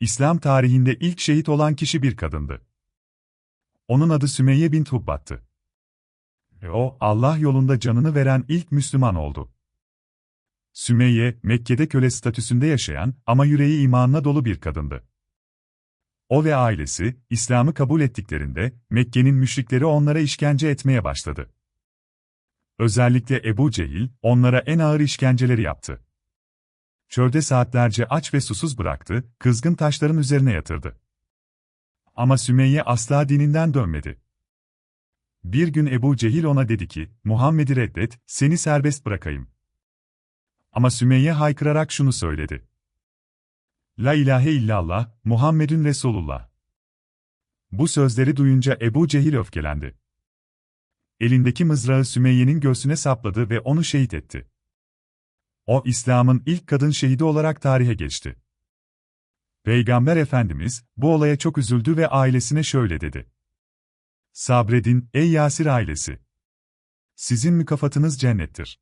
İslam tarihinde ilk şehit olan kişi bir kadındı. Onun adı Sümeyye bint Hubbat'tı. O, Allah yolunda canını veren ilk Müslüman oldu. Sümeyye, Mekke'de köle statüsünde yaşayan ama yüreği imanla dolu bir kadındı. O ve ailesi, İslam'ı kabul ettiklerinde, Mekke'nin müşrikleri onlara işkence etmeye başladı. Özellikle Ebu Cehil, onlara en ağır işkenceleri yaptı. Çölde saatlerce aç ve susuz bıraktı, kızgın taşların üzerine yatırdı. Ama Sümeyye asla dininden dönmedi. Bir gün Ebu Cehil ona dedi ki, Muhammed'i reddet, seni serbest bırakayım. Ama Sümeyye haykırarak şunu söyledi. La ilahe illallah, Muhammedun Resulullah. Bu sözleri duyunca Ebu Cehil öfkelendi. Elindeki mızrağı Sümeyye'nin göğsüne sapladı ve onu şehit etti. O, İslam'ın ilk kadın şehidi olarak tarihe geçti. Peygamber Efendimiz, bu olaya çok üzüldü ve ailesine şöyle dedi. Sabredin, ey Yasir ailesi. Sizin mükafatınız cennettir.